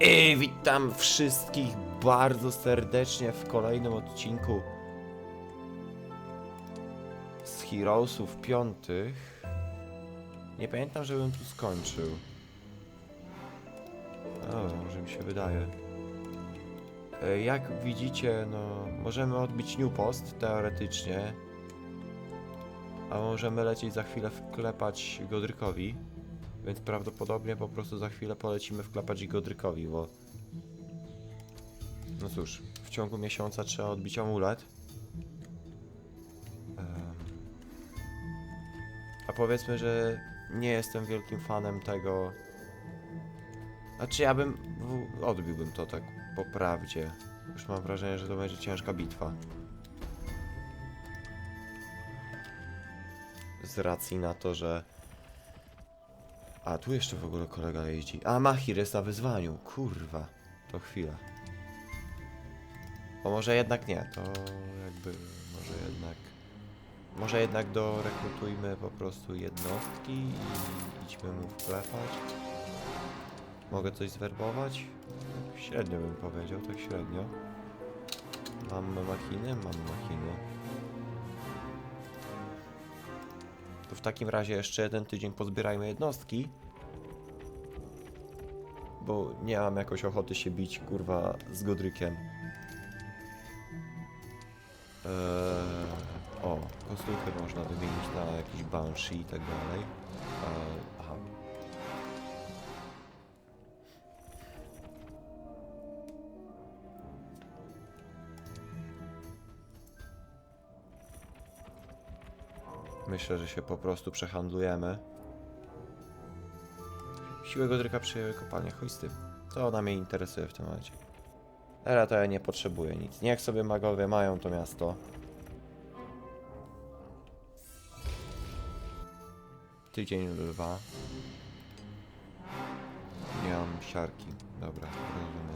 I witam wszystkich bardzo serdecznie w kolejnym odcinku z Heroesów piątych. Nie pamiętam, żebym tu skończył. O, może mi się wydaje. E, Jak widzicie, no, możemy odbić New Post teoretycznie. A możemy lecieć za chwilę wklepać Godrykowi. Więc prawdopodobnie po prostu za chwilę polecimy wklepać Godrykowi, bo... No cóż, w ciągu miesiąca trzeba odbić amulet. A powiedzmy, że nie jestem wielkim fanem tego... Znaczy ja bym... odbiłbym to tak po prawdzie. Już mam wrażenie, że to będzie ciężka bitwa. Z racji na to, że... A, tu jeszcze w ogóle kolega jeździ. A, Mahir jest na wyzwaniu. Kurwa. To chwila. Bo może jednak nie, to jakby... Może jednak... Może jednak dorekrutujmy po prostu jednostki i idźmy mu wklepać. Mogę coś zwerbować? Średnio bym powiedział, tak średnio. Mam machiny? Mam machiny. To w takim razie jeszcze jeden tydzień pozbierajmy jednostki. Bo nie mam jakoś ochoty się bić, kurwa, z Godrykiem. Eee, o, kostuchy można wymienić na jakiś Banshee i tak dalej. Eee, Myślę, że się po prostu przehandlujemy. Siłę Godryka przyjęły kopalnie hoisty. To ona mnie interesuje w tym momencie. Teraz to ja nie potrzebuję nic. Niech sobie magowie mają to miasto. Tydzień lwa. Nie mam siarki. Dobra, rozumiem.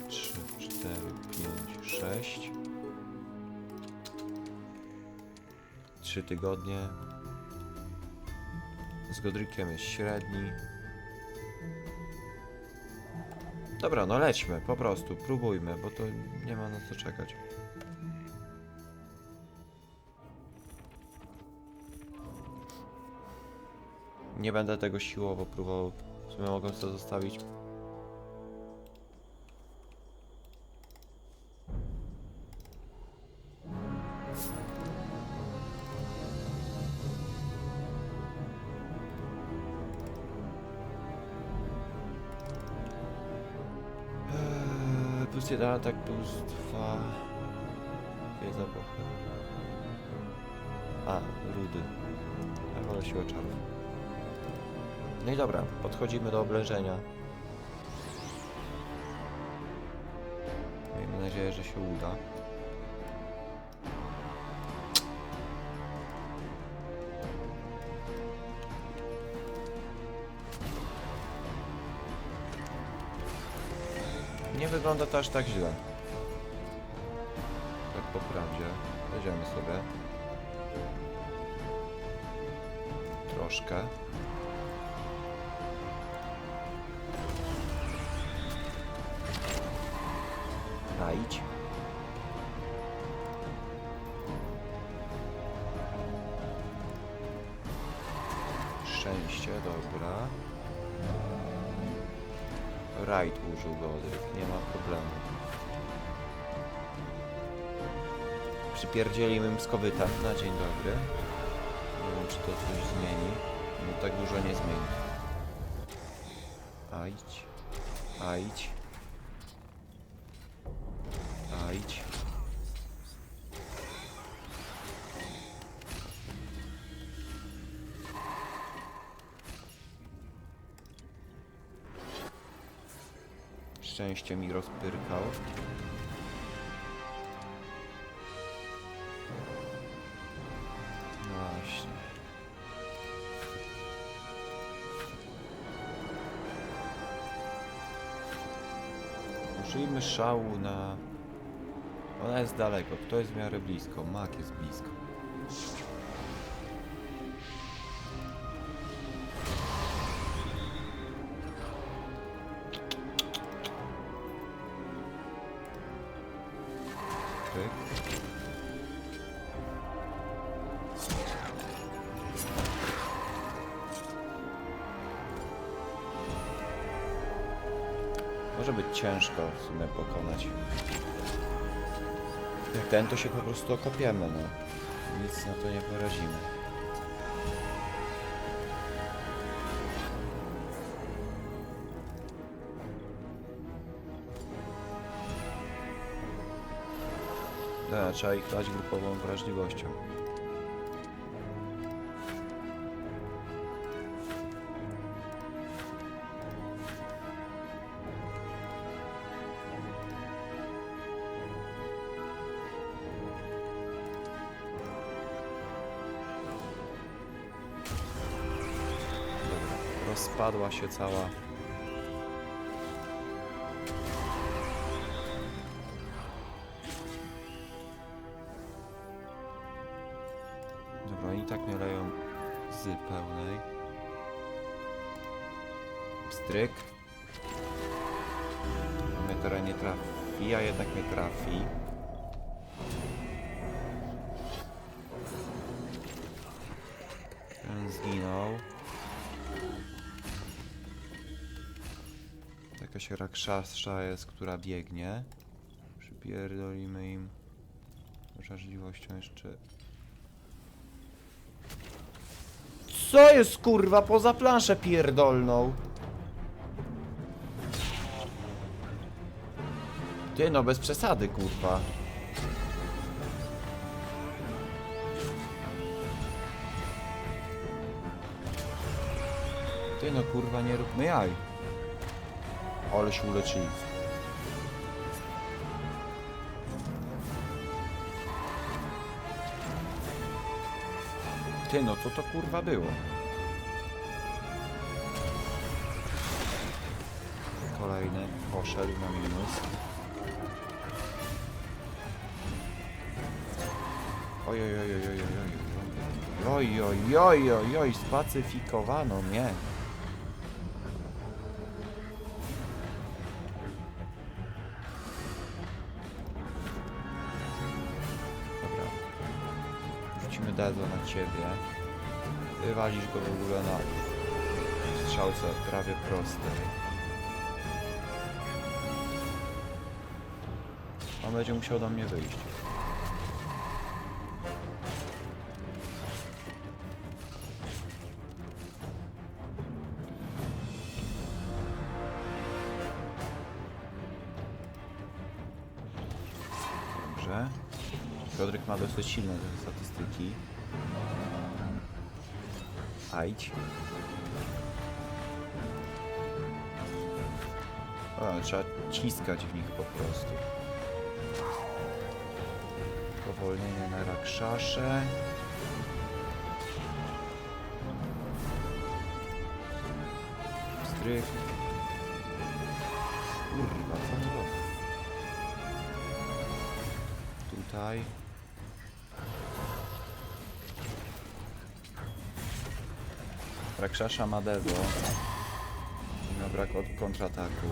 2, 3, 4, 5, 6. Trzy tygodnie. Z Godrykiem jest średni. Dobra, no lećmy, po prostu, próbujmy, bo to nie ma na co czekać. Nie będę tego siłowo próbował. W sumie mogę to zostawić. Jeden atak, plus dwa... Dwie zapachy. A, rudy. Ja wolę siłę czarów. No i dobra, podchodzimy do oblężenia. Miejmy nadzieję, że się uda. Wygląda to aż tak źle. Tak po prawdzie. Weźmiemy sobie. Troszkę. Przypierdzielimy im z kowytem na dzień dobry. Nie wiem, czy to coś zmieni. No tak dużo nie zmieni. Ajdź. Ajdź. Ajdź. Szczęście mi rozpyrkał. Szału na... Ona jest daleko, kto jest w miarę blisko? Mak jest blisko. Być ciężko w sumie pokonać. Jak ten, to się po prostu okopiemy, no. Nic na to nie poradzimy. Da, trzeba ich dać grupową wrażliwością. Rozpadła się cała. Jakaś rakszasza jest, która biegnie. Przypierdolimy im żarliwością jeszcze. Co jest kurwa poza planszę pierdolną? Ty no bez przesady kurwa. Ty no kurwa nie róbmy jaj. Ale się uleczyli. Ty no co to kurwa było? Kolejny poszedł na minus. Oj, oj, oj, oj, oj, oj, oj, oj, oj, oj, oj, oj, spacyfikowano mnie. Rzucimy Dezo na ciebie. Wywalisz go w ogóle na strzałce prawie prostej. On będzie musiał do mnie wyjść. Dobrze. Piotrek ma dosyć silne statystyki. Ajdź. O, trzeba ciskać w nich po prostu. Powolnienie na rakszasze. Stryk. Kurwa, co? Tutaj. Rakshasha ma Devo. I ma brak od kontrataku.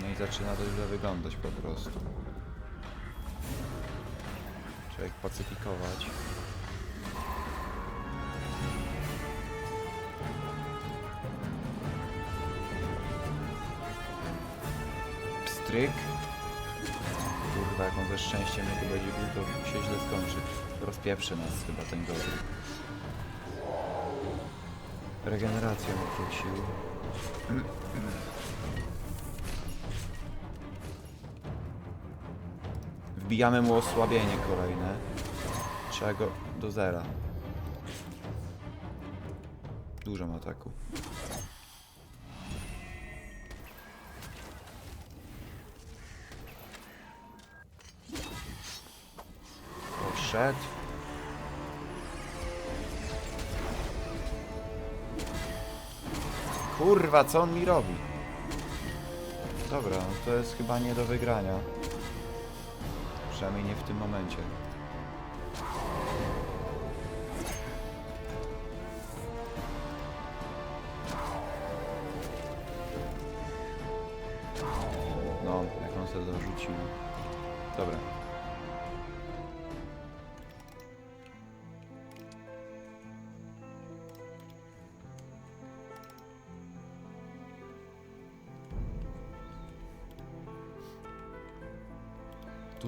No i zaczyna to źle wyglądać po prostu. Trzeba ich pacyfikować. Pstryk. Kurwa, jak on ze szczęściem nie będzie to się źle skończy. Rozpieprzy nas chyba ten gorzej. Regenerację wrócił. Wbijamy mu osłabienie kolejne. Trzeba go do zera. Dużo ma ataku. Poszedł. Kurwa, co on mi robi? Dobra, no to jest chyba nie do wygrania. Przynajmniej nie w tym momencie. No, jak on sobie dorzucił. Dobra.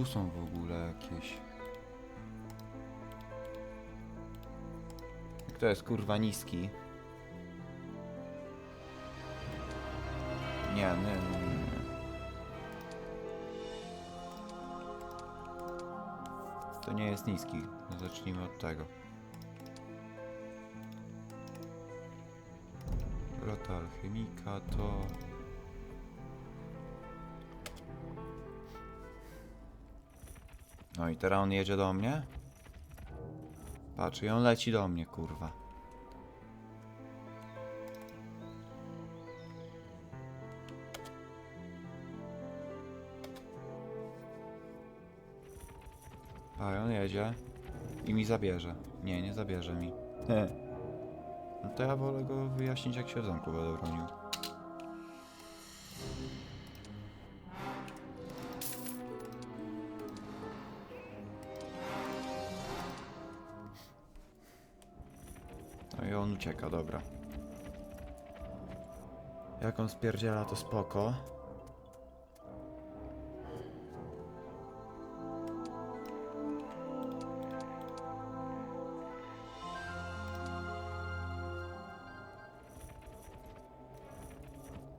Są w ogóle jakieś. Kto jest kurwa niski? Nie, nie, nie. To nie jest niski. Zacznijmy od tego. Rota alchemika to... No i teraz on jedzie do mnie? Patrz, i on leci do mnie, kurwa. A on jedzie i mi zabierze. Nie, nie zabierze mi. No to ja wolę go wyjaśnić, jak się w zamku będę bronił. Ucieka, dobra. Jak on spierdziela, to spoko.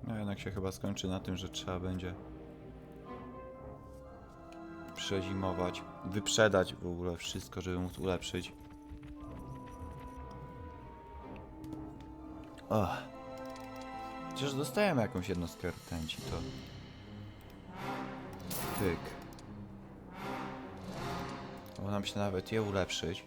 No jednak się chyba skończy na tym, że trzeba będzie przezimować, wyprzedać w ogóle wszystko, żeby móc ulepszyć. Och. Przecież dostajemy jakąś jednostkę rtęci, to... Tyk. Bo nam się nawet je ulepszyć.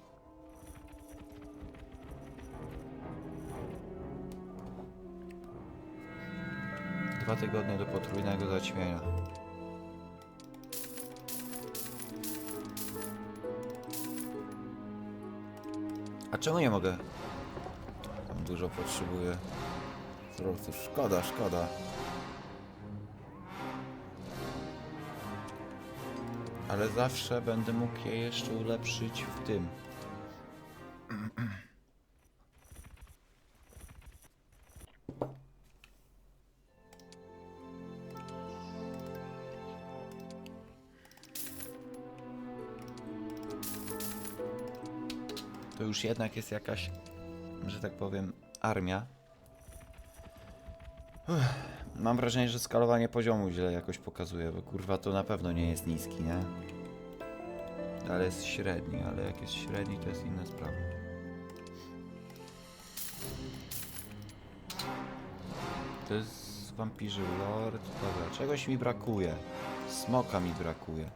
Dwa tygodnie do potrójnego zaćmienia. A czemu nie mogę? Dużo potrzebuję. Surowców. Szkoda, szkoda. Ale zawsze będę mógł je jeszcze ulepszyć w tym. To już jednak jest jakaś, że tak powiem, armia. Uff, mam wrażenie, że skalowanie poziomu źle jakoś pokazuje, bo kurwa to na pewno nie jest niski, nie? Ale jest średni, ale jak jest średni, to jest inna sprawa. To jest wampirzy lord. Dobra, czegoś mi brakuje. Smoka mi brakuje.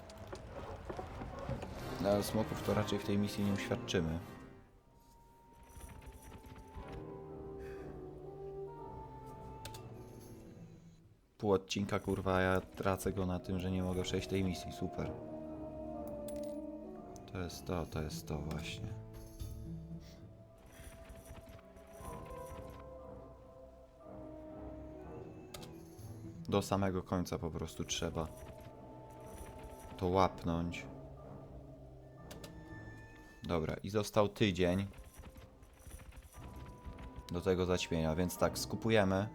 No, ale smoków to raczej w tej misji nie uświadczymy. Pół odcinka, kurwa, ja tracę go na tym, że nie mogę przejść tej misji. Super. To jest to, to jest to właśnie. Do samego końca po prostu trzeba to łapnąć. Dobra, i został tydzień do tego zaćmienia, więc tak, skupujemy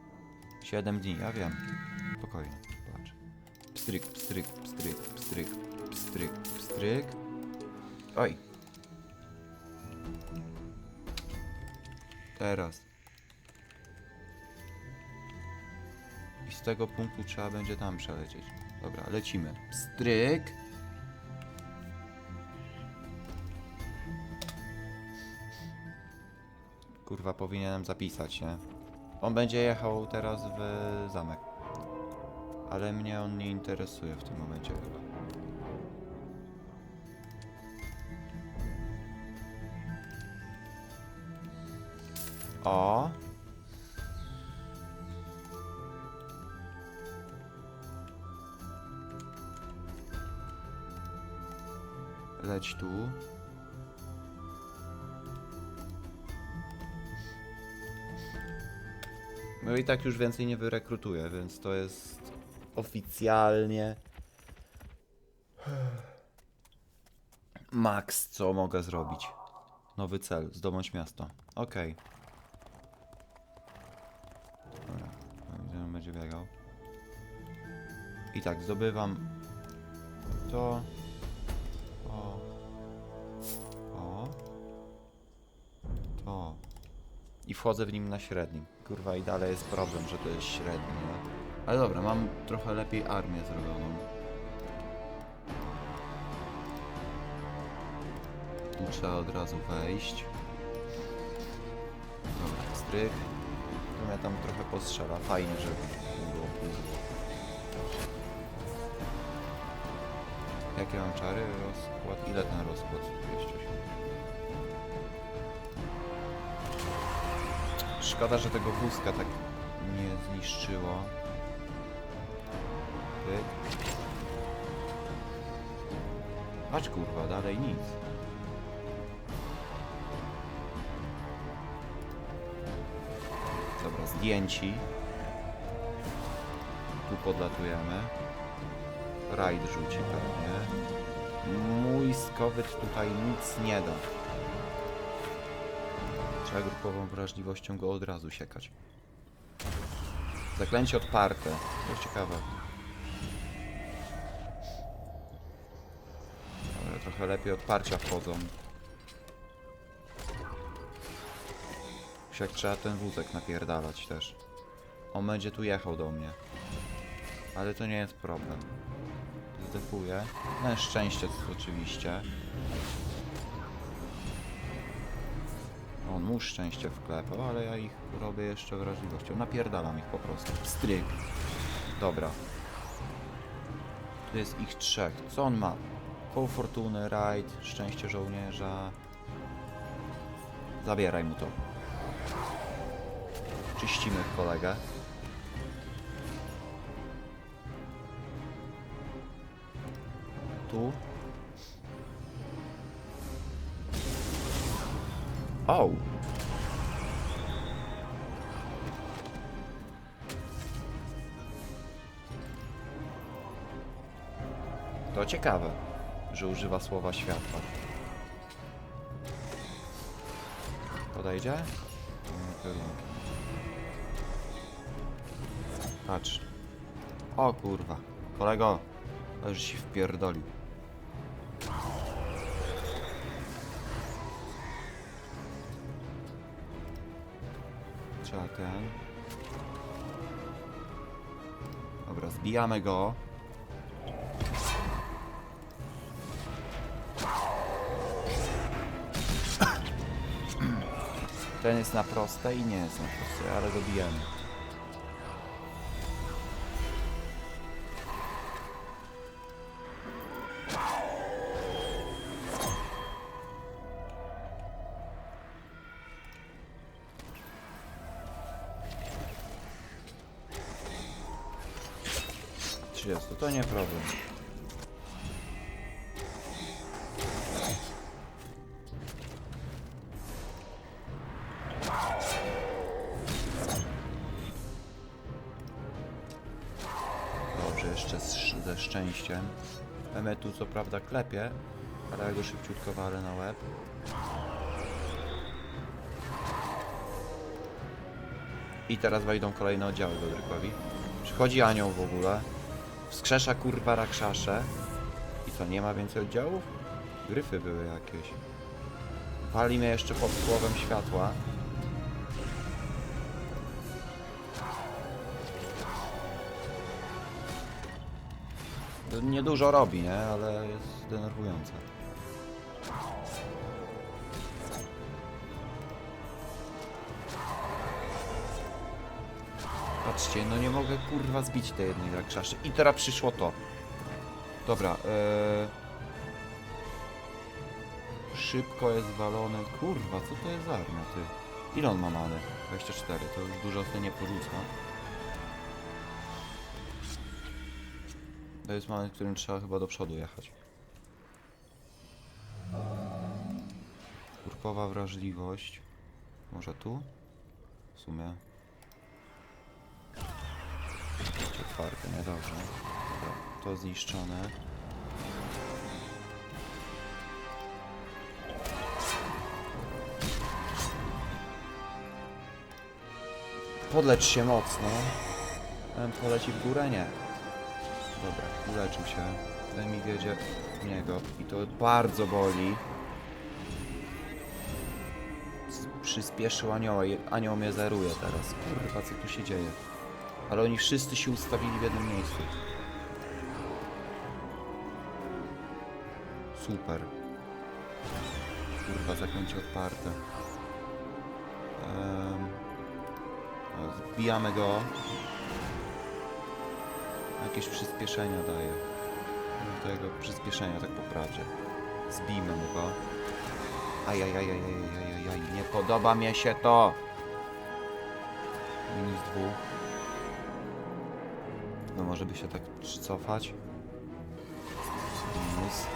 7 dni, ja wiem. Spokojnie, patrz. Pstryk, pstryk, pstryk, pstryk, pstryk, pstryk. Oj. Teraz. I z tego punktu trzeba będzie tam przelecieć. Dobra, lecimy. Pstryk. Kurwa, powinienem zapisać, nie? On będzie jechał teraz w zamek. Ale mnie on nie interesuje w tym momencie chyba. O! Leć tu. No i tak już więcej nie wyrekrutuję, więc to jest oficjalnie. Max, co mogę zrobić? Nowy cel, zdobądź miasto. Okej. Okay. Dobra, no on będzie biegał. I tak, zdobywam to. O. To. I wchodzę w nim na średnim. Kurwa, i dalej jest problem, że to jest średni. Ale dobra, mam trochę lepiej armię zrobioną. Tu trzeba od razu wejść. Dobra, stryk. To mnie tam trochę postrzela. Fajnie, że nie było później. Jakie mam czary? Rozkład. Ile ten rozkład? 28. Szkoda, że tego wózka tak nie zniszczyło. Pyk. Patrz kurwa, dalej nic. Dobra, zdjęci. Tu podlatujemy. Rajd rzuci pewnie. Mój skowyt tutaj nic nie da. Trzeba grupową wrażliwością go od razu siekać. Zaklęcie odparte. To jest ciekawe. Trochę lepiej odparcia wchodzą. Już Jak trzeba ten wózek napierdalać też. On będzie tu jechał do mnie. Ale to nie jest problem. Zdefuje. Na szczęście oczywiście. On mu szczęście wklepał, ale ja ich robię jeszcze wrażliwością. Napierdalam ich po prostu. Stryk. Dobra. Tu jest ich trzech. Co on ma? Koło fortuny, rajd, szczęście żołnierza. Zabieraj mu to. Czyścimy kolegę. Tu. O! To ciekawe, że używa słowa światła. Podejdzie? Kierunki. Patrz. O kurwa. Kolego, ale już się wpierdolił. Trzeba ten. Dobra, zbijamy go. Ten jest na proste i nie jest na proste, ale. Trzydziestu, to nie problem. Szczęściem. Emetu co prawda klepie, ale ja go szybciutko walę na łeb. I teraz wejdą kolejne oddziały Godrykowi. Przychodzi anioł w ogóle. Wskrzesza kurwa rakszasze. I co, nie ma więcej oddziałów? Gryfy były jakieś. Pali mnie jeszcze pod słowem światła. Niedużo robi, nie? Ale jest denerwujące. Patrzcie, no nie mogę kurwa zbić tej jednej rakszaszy. I teraz przyszło to. Dobra, eee... Szybko jest walone. Kurwa, co to jest za armia, ty? Ile on ma many? 24, to już dużo sobie nie porzuca. To jest moment, w którym trzeba chyba do przodu jechać. Grupowa wrażliwość. Może tu? W sumie. Czwarte, niedobrze. Dobra, to zniszczone. Podlecz się mocno. Ten poleci w górę? Nie. Dobra, uleczył się. Ten mi wiedzie w niego i to bardzo boli. Przyspieszył anioła anioł mnie zeruje teraz. Kurwa, co tu się dzieje? Ale oni wszyscy się ustawili w jednym miejscu. Super. Kurwa, zaklęcie otwarte. Um, zbijamy go. Jakieś przyspieszenia daje. Do jego przyspieszenia tak poprawię. Zbijmy mu go. Ajajajajajajajaj, nie podoba mi się to! Minus dwóch. No może by się tak cofać. Minus.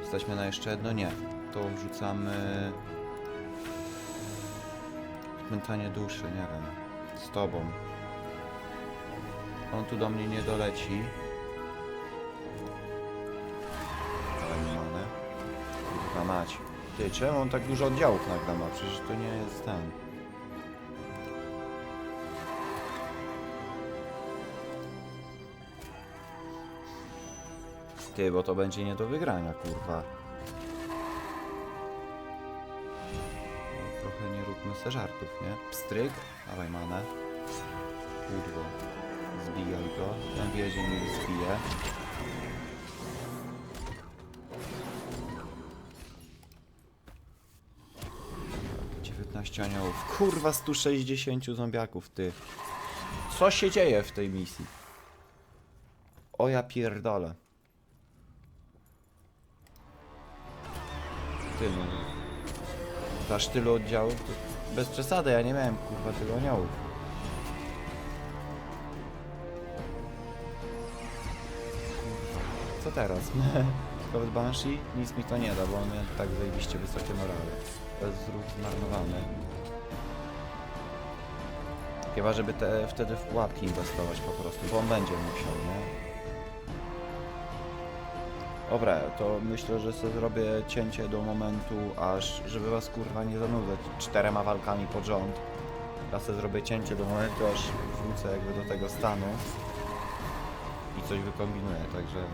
Jesteśmy na jeszcze jedno? Nie. To wrzucamy... Zmętanie duszy, nie wiem. Z tobą. On tu do mnie nie doleci. Manę. Kurwa mać. Ty, czemu on tak dużo oddziałów nagle ma? Przecież to nie jest ten. Ty, bo to będzie nie do wygrania, kurwa. Róbmy se żartów, nie? Pstryk, dawaj manę. Pudło. Zbijaj go. Ten wiedzie mnie zbije. Aniołów. Kurwa, 160 zombiaków, ty. Co się dzieje w tej misji? O ja pierdolę. Ty no. Dasz tylu oddziałów? Bez przesady, ja nie miałem kurwa tylu aniołów. Co teraz? Nawet Banshee? Nic mi to nie da, bo on miał tak zajebiście wysokie morale. Jest zrób zmarnowany. Chyba, żeby te, wtedy w pułapki inwestować po prostu, bo on będzie musiał, nie? Dobra, to myślę, że sobie zrobię cięcie do momentu, aż, żeby was kurwa nie zanudzać czterema walkami pod rząd. Ja sobie zrobię cięcie do momentu, aż wrócę jakby do tego stanu i coś wykombinuję, także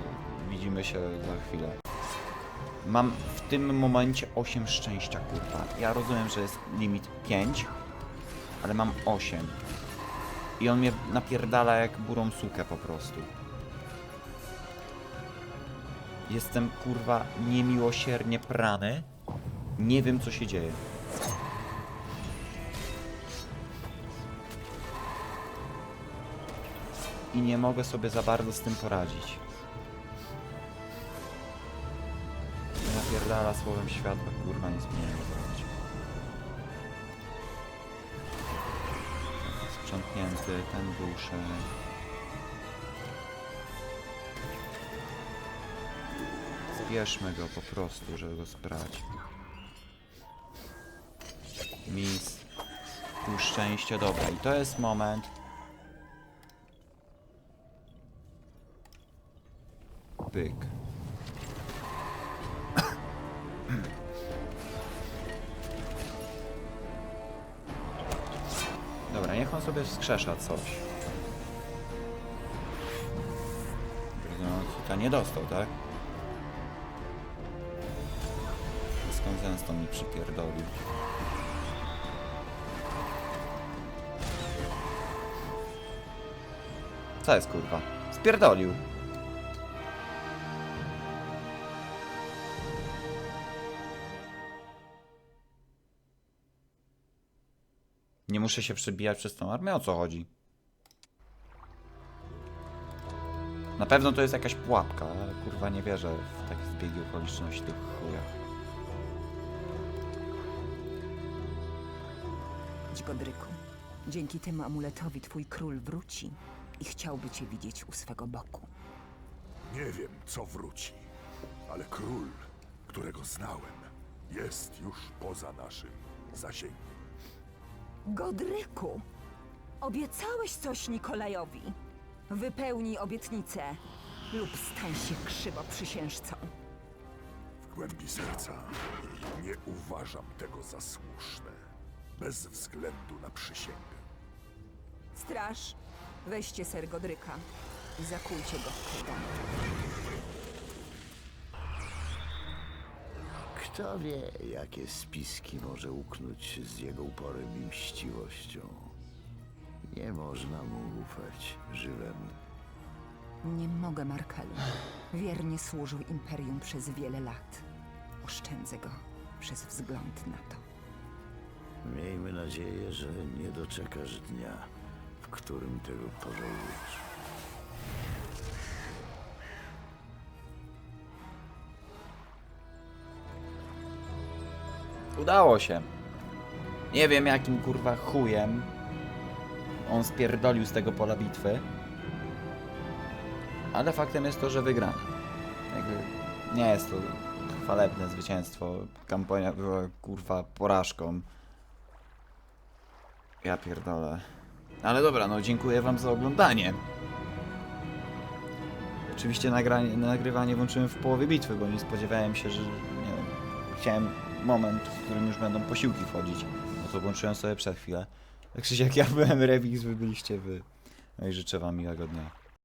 widzimy się za chwilę. Mam w tym momencie 8 szczęścia, kurwa. Ja rozumiem, że jest limit 5, ale mam 8. I on mnie napierdala jak burą sukę po prostu. Jestem kurwa niemiłosiernie prany. Nie wiem co się dzieje. I nie mogę sobie za bardzo z tym poradzić. Napierdala słowem światła, kurwa nic mi nie zrobić. Sprzątnięty, ten duszy. Zbierzmy go po prostu, żeby go sprać. Mis. Pół szczęścia, dobra. I to jest moment. Pyk. Dobra, niech on sobie wskrzesza coś. No, nie dostał, tak? Skąd zemstą mi przypierdolił. Co jest kurwa? Spierdolił. Nie muszę się przebijać przez tą armię, o co chodzi? Na pewno to jest jakaś pułapka, ale kurwa nie wierzę w takie zbiegi okoliczności tych chujach. Godryku, dzięki temu amuletowi twój król wróci i chciałby cię widzieć u swego boku. Nie wiem, co wróci, ale król, którego znałem, jest już poza naszym zasięgiem. Godryku, obiecałeś coś Nikolajowi. Wypełnij obietnicę lub stań się krzywoprzysiężcą. W głębi serca nie uważam tego za słuszne, bez względu na przysięgę. Straż, weźcie ser Godryka i zakujcie go w kajdany. Kto wie, jakie spiski może uknąć z jego uporem i mściwością. Nie można mu ufać żywemu. Nie mogę, Markelu. Wiernie służył Imperium przez wiele lat. Oszczędzę go przez wzgląd na to. Miejmy nadzieję, że nie doczekasz dnia, w którym tego pożałujesz. Udało się. Nie wiem jakim kurwa chujem on spierdolił z tego pola bitwy. Ale faktem jest to, że wygramy. Jakby nie jest to chwalebne zwycięstwo. Kampania była kurwa porażką. Ja pierdolę. Ale dobra, no dziękuję wam za oglądanie. Oczywiście nagranie, nagrywanie włączyłem w połowie bitwy, bo nie spodziewałem się, że nie wiem, chciałem moment, w którym już będą posiłki wchodzić. No to włączyłem sobie przed chwilę. Tak czy jak ja byłem Rewix, wy byliście wy. No i życzę wam miłego dnia.